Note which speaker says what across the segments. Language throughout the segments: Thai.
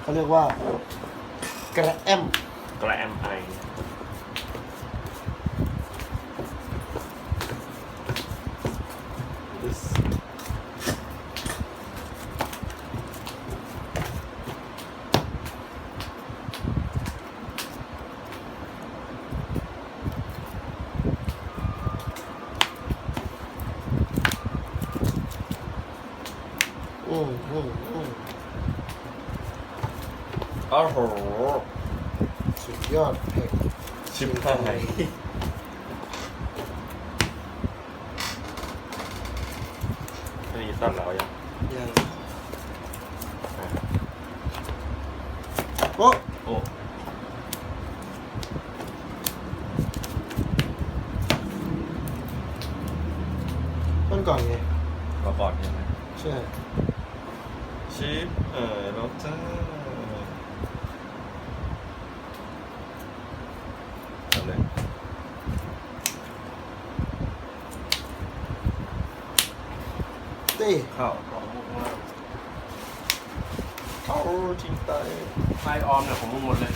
Speaker 1: เขาเรียกว่ากระแอม
Speaker 2: แกรมอะไรเงี้ย
Speaker 1: อืมอืมอืม
Speaker 2: โอ้โห
Speaker 1: สุดยอดเผ็ด
Speaker 2: ชิมข้างในอันนี้ตัดแล้วยัง
Speaker 1: ยัง
Speaker 2: อะ
Speaker 1: โอ้
Speaker 2: โอ้
Speaker 1: ต้นก่อนไง
Speaker 2: มาก่อนใช่ไหม
Speaker 1: ใช่
Speaker 2: ชิปเออแล้วจ้าเอาเลย
Speaker 1: เต้
Speaker 2: ข้าวเข้าจริงตาย
Speaker 3: ไฟออมเนี่ยของมึงหมดเลย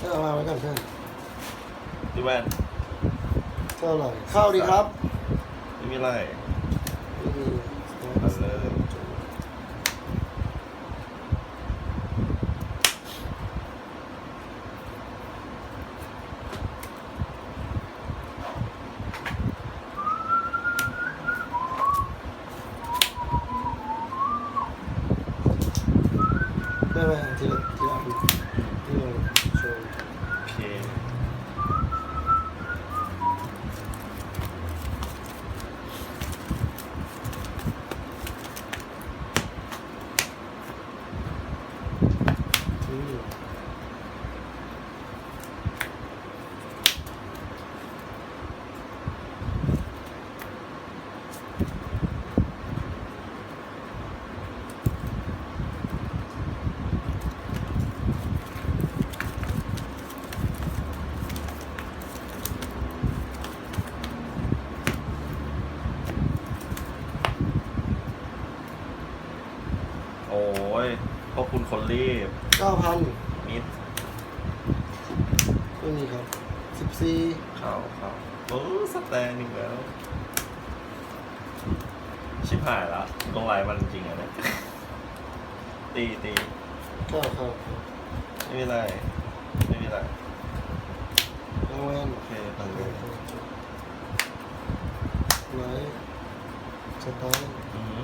Speaker 1: ถ้าเอามาไว้ก่อนเพื่อน
Speaker 2: พี่แว่น
Speaker 1: เท่าไหร่เข้าดีครับ
Speaker 2: ไม่มีไร
Speaker 1: ไม่มี
Speaker 2: เอาเลย
Speaker 1: ไม่ไม่ทีละทีละอันที่เราโชว์
Speaker 2: โอเค
Speaker 1: อืม
Speaker 2: โอ้ย พวกคุณคนรีบ
Speaker 1: เก้าพัน
Speaker 2: มิด
Speaker 1: ไม่มีครับสิบสี่
Speaker 2: เข้าเข้าโอ้สแตนอีกแล้ว ชิบหายละตรงไหลมันจริงอะเนี่ยตีตี
Speaker 1: เก้าครับ
Speaker 2: ไม่มีไรไม่มีไร
Speaker 1: เอาแวน
Speaker 2: โอเคตัดเลย
Speaker 1: ไลท์สไตล์
Speaker 2: อือหือ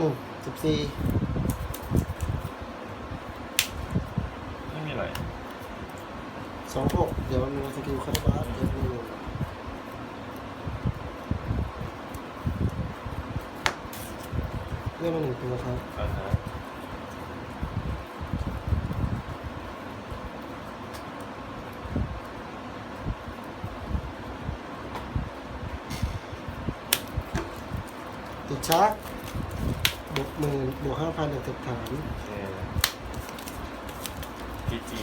Speaker 1: อืมสิบสี่
Speaker 2: ไม่มีไร
Speaker 1: สองหกเดี๋ยวมันมีสกิลคาร์บาสเดี๋ยวดูเรียกมาหนึ่งตัวครับ
Speaker 2: อ่าฮะ
Speaker 1: ติดชาร์จบวก หมื่นบวกห้าพันจากเจ็ดฐาน
Speaker 2: โอเคพีจี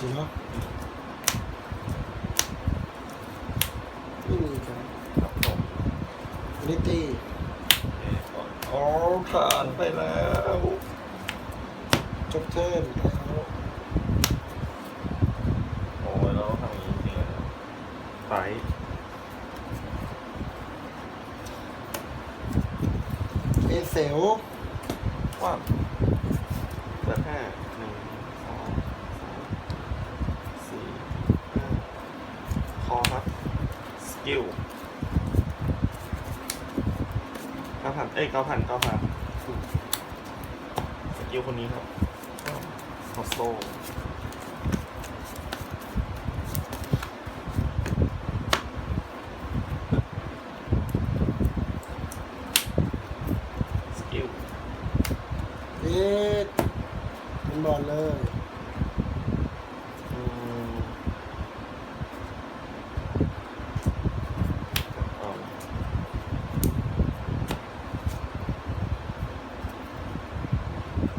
Speaker 1: จริงเหรอไม่มีครับ
Speaker 2: ครับผม
Speaker 1: ลิตตี้
Speaker 2: โอเคก่อนอ๋อผ่านไปแล้ว
Speaker 1: จบเทิร์นแล้ว
Speaker 2: โอ้ยเราต้องทำอย่างนี้จริงๆเลยนะไฟ
Speaker 1: เอเซล
Speaker 2: ว่างเปิดห้าหนึ่งสองสามสี่ห้าคอครับ สกิลเก้าพันเอ้ยเก้าพันเก้าพันสกิลคนนี้ครับคอโซ อ
Speaker 1: นเลย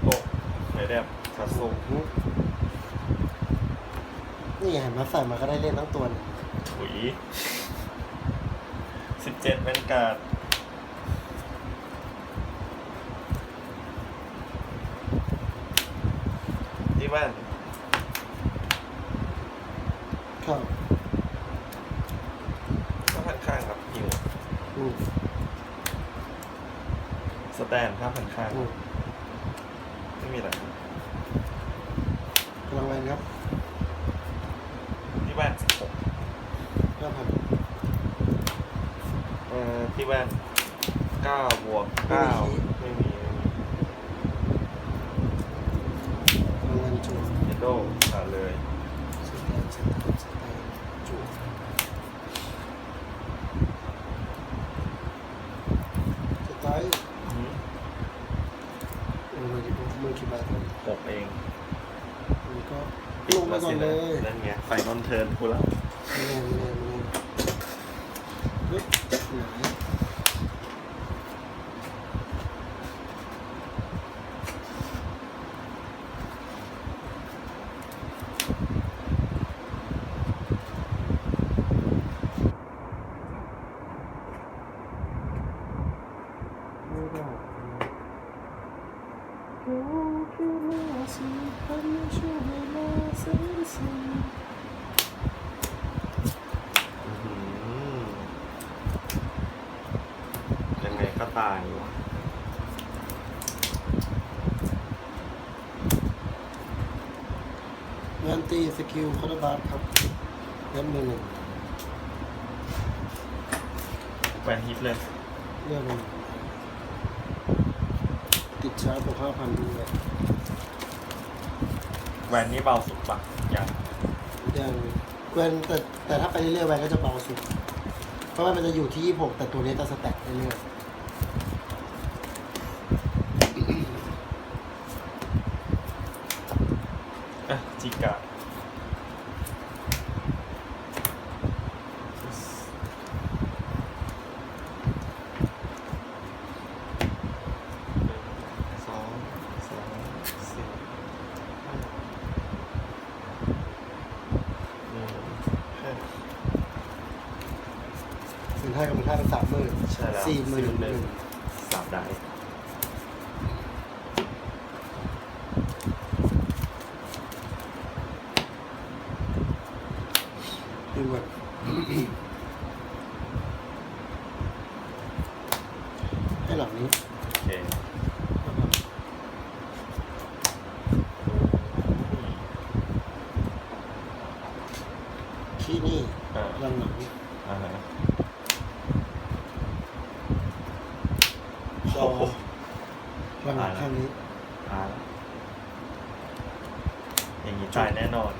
Speaker 1: โอ้ไหแบบสัดส่วนนี่ห็นมาใส่มาก็ได้เล่นทั้งตัวถุย
Speaker 2: สิบเจ็ดเป็นการ์ด ที่บ้าน
Speaker 1: ครับ
Speaker 2: ข้าพันข้างครับหิว
Speaker 1: อืม
Speaker 2: สแตนข้าพันข้าง
Speaker 1: อืม
Speaker 2: ไม่มีอะไร
Speaker 1: รางวัลครับ
Speaker 2: ที่บ้านสิบหก
Speaker 1: ห้าพัน
Speaker 2: เอ่อที่บ้านเก้าบวกเก้าไม่มีไม่มี
Speaker 1: รางวัลจู
Speaker 2: เยนโดขาดเลย
Speaker 1: สแตนสแตนสแตนจูสไตล์
Speaker 2: อือหือ
Speaker 1: โอ้ยมือกี่ใบครับ
Speaker 2: หกเอง
Speaker 1: มันก็ลงมาก่อนเลย
Speaker 2: นั่นไงไฟนอนเทิร์นกูแล้ว
Speaker 1: ไม่แน่ไม่แน่ไม่แน่เฮ้ยไหน ไม่ได้โอ้คือมาสิพันช่วยมาเส้นสี
Speaker 2: อื้อหือยังไงก็ตายวะ
Speaker 1: งานตี สกิลคาร์บาร์ครับเล่นมือหนึ่ง
Speaker 2: แวนฮิตเลย
Speaker 1: เรียกมันติดชาร์จบวกห้าพันด้วย
Speaker 2: แวนนี่เบาสุดปะอย่าง
Speaker 1: อย่างเวนแต่แต่ถ้าไปเรื่อยๆแวนก็จะเบาสุด เพราะว่ามันจะอยู่ที่ 26 แต่ตัวนี้จะสแต็กเรื่อย
Speaker 2: อะจิกะหนึ่งสองสามสี่ห้าหนึ่งห้า
Speaker 1: ๆสินห้ากับมันห้าเป็นสามหมื่น
Speaker 2: ใช่แล้ว
Speaker 1: สี่หมื่น
Speaker 2: หนึ่ง
Speaker 1: ง
Speaker 2: สามได้
Speaker 1: ดูก่อนให้หลังนี้
Speaker 2: โอเค
Speaker 1: ที่นี่
Speaker 2: อ่า
Speaker 1: หลังหลัง
Speaker 2: อ่าฮะ
Speaker 1: จอหลังหลังข้างนี้
Speaker 2: อ่าอย่างนี้ตายแน่นอน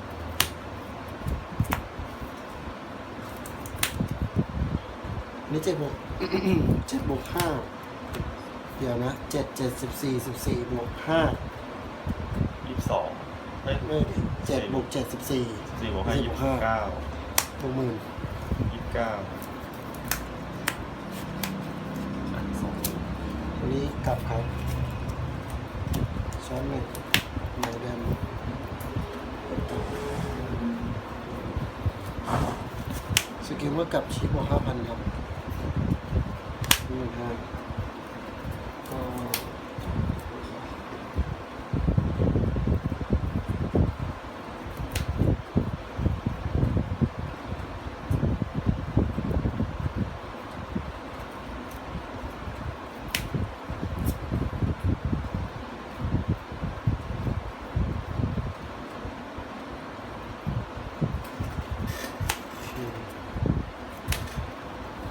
Speaker 1: นี่เจ็ดบวกเจ็ดบวกห้าเดี๋ยวนะเจ็ดเจ็ดสิบสี่สิบสี่บวกห้า
Speaker 2: ยี่สิบสองเฮ้ย
Speaker 1: ไม่ดิเจ็ดบวกเจ็ดสิบสี่
Speaker 2: สี่บวกห้ายี่สิบเก้า
Speaker 1: บวกหมื่น
Speaker 2: ยี่สิบเก้าอะสองหมื่น
Speaker 1: วั นี้กลับครับช้อนหนึ่งหมูแดงสกิลว่ากลับชีบวกห้าพันครับหนึ่งห้าก็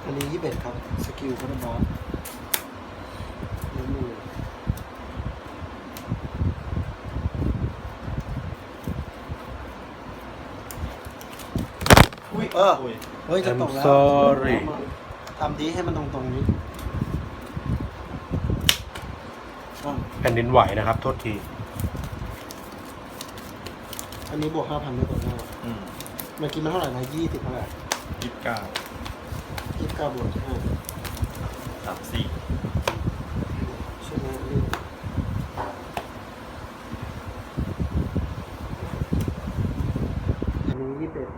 Speaker 1: อันนี้ยี่สิบเอ็ดครับ สกิลคาร์บอสมือ
Speaker 2: อุ้ย
Speaker 1: เออ
Speaker 2: อุ้ย
Speaker 1: เฮ้ยจะตกแล้ว
Speaker 3: sorry
Speaker 1: ทำดีให้มันตรงๆนี้อะ
Speaker 3: แผ่นดินไหวนะครับ โทษที
Speaker 1: อันนี้บวกห้าพันด้วยก่อนหน้า
Speaker 2: อืม
Speaker 1: เมื่อกี้มันเท่าไหร่นะยี่สิบเท่าไหร่
Speaker 2: ยี่สิบเก้า
Speaker 1: ยี่สิบเก้าบวกห้า
Speaker 2: สามสี่
Speaker 1: อันนี้ยี่
Speaker 2: สิบเอ็ด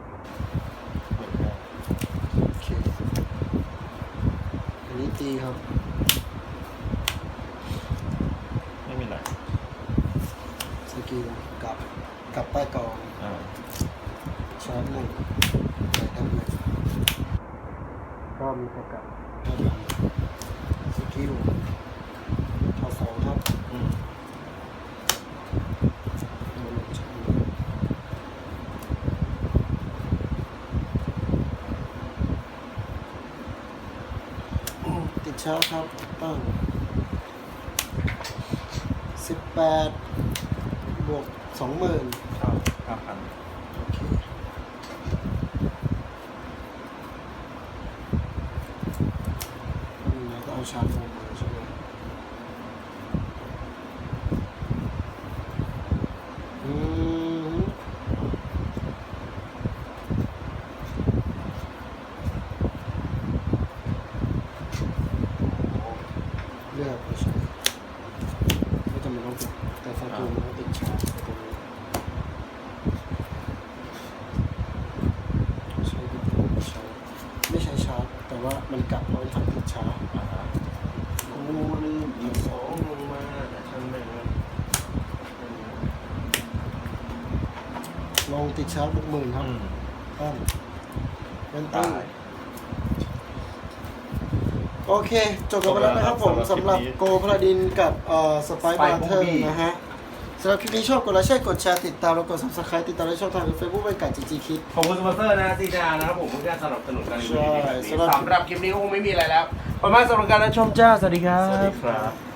Speaker 1: โอเคอันนี้ตีครับ
Speaker 2: ม
Speaker 1: ติดชาครับตั้งสิบแปดบวกสองหมื่น
Speaker 2: ครับห้าพัน
Speaker 1: โอเคอืมแล้วก็เอาชาร์จลงมาใช่ไหมอืม เลือกไปใช้ไม่จำเป็นต้องติดแต่สกิลมันต้องติดชาตรงนี้ใช้ดิจิตอลชาร์จไม่ใช้ชาร์จแต่ว่ามันกลับเพราะมันทำติดชาร์จ
Speaker 2: อ่าฮะกูลืมอีกสองลงมาแต่ช่างแม่งมัน
Speaker 1: ลงติดชาร์จบวกหมื่นครับ
Speaker 2: อืม
Speaker 1: ตั้งเป็น
Speaker 2: ตา
Speaker 1: ตั้ง
Speaker 2: ย
Speaker 1: โอเค จบกันไปแล้วนะครับผม
Speaker 2: สำ
Speaker 1: สำ
Speaker 2: ห
Speaker 1: ห
Speaker 2: รั
Speaker 1: รั
Speaker 2: บบคลิปนี้
Speaker 1: โกพลาดินกับเอ่อสไป
Speaker 3: Spy
Speaker 1: บาร์เทอร์
Speaker 3: Bobby
Speaker 1: นะฮะสำหรับคลิปนี้ชอบกดไลค์ใช่กดแชร์ติดตามแล้วกด subscribe ติดตามในช่องทางเฟซบุ๊กเป็นไก่จีจีคิด
Speaker 3: ขอบคุณสปอนเซอร์นะซีดานะครับผมที่สนับสนุนการรีวิวดีๆแบบนี้
Speaker 1: ใช่สำหรับ
Speaker 3: สำหรับคลิปนี้ก็คงไม่มีอะไรแล้วขอบคุณมากสำหรับการรับชมจ้าสวัสดีครั
Speaker 2: สวัสดี
Speaker 3: บ
Speaker 2: ครับ